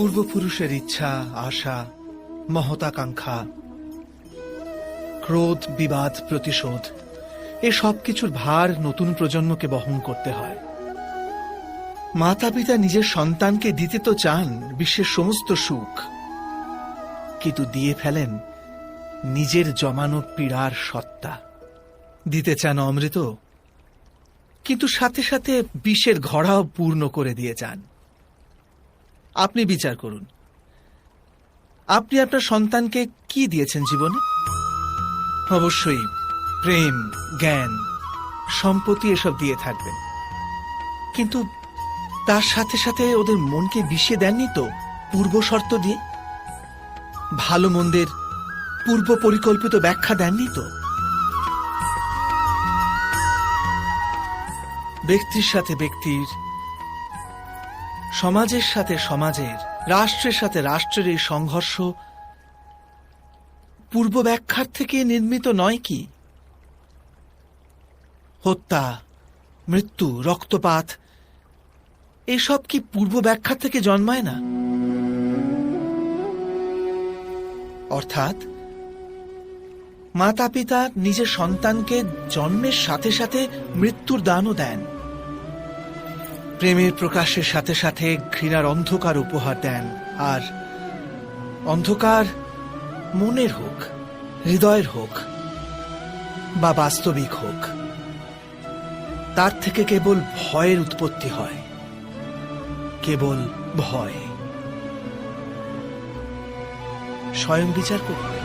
পূর্বপুরুষের ইচ্ছা, আশা, মহতাকাঙ্ক্ষা, ক্রোধ, বিবাদ, প্রতিশোধ, এ সব কিছুর ভার নতুন প্রজন্মকে বহন করতে হয়। মাতা পিতা নিজের সন্তানকে দিতে তো চান, বিশ্বের সমস্ত সুখ। কিন্তু দিয়ে ফেলেন নিজের জমানো পীড়ার সত্তা। দিতে চান অমৃত, কিন্তু সাথে সাথে বিষের ঘড়াও পূর্ণ করে দিয়ে যান। আপনি বিচার করুন। আপনি আপনার সন্তানকে কি দিয়েছেন জীবনে? অবশ্যই প্রেম, জ্ঞান, সম্পত্তি এসব দিয়ে থাকবেন। কিন্তু তার সাথে সাথে ওদের মনকে বিষিয়ে দেননি তো পূর্ব শর্ত দিয়ে? ভালো মন্দের পূর্ব পরিকল্পিত ব্যাখ্যা দেননি তো? ব্যক্তির সাথে ব্যক্তির সমাজের সাথে সমাজের, রাষ্ট্রের সাথে রাষ্ট্রের এই সংঘর্ষ পূর্ব ব্যাখ্যার থেকে নির্মিত নয় কি? হত্যা, মৃত্যু, রক্তপাত, এসব কি পূর্ব ব্যাখ্যা থেকে জন্মায় না? অর্থাৎ মাতা পিতা নিজের সন্তানকে জন্মের সাথে সাথে মৃত্যুর দানও দেন। প্রেমের প্রকাশের সাথে সাথে ঘৃণার অন্ধকার উপহার দেন। আর অন্ধকার মনের হোক, হৃদয়ের হোক, বা বাস্তবিক হোক, তার থেকে কেবল ভয়ের উৎপত্তি হয়। কেবল ভয়। স্বয়ং বিচার করুন।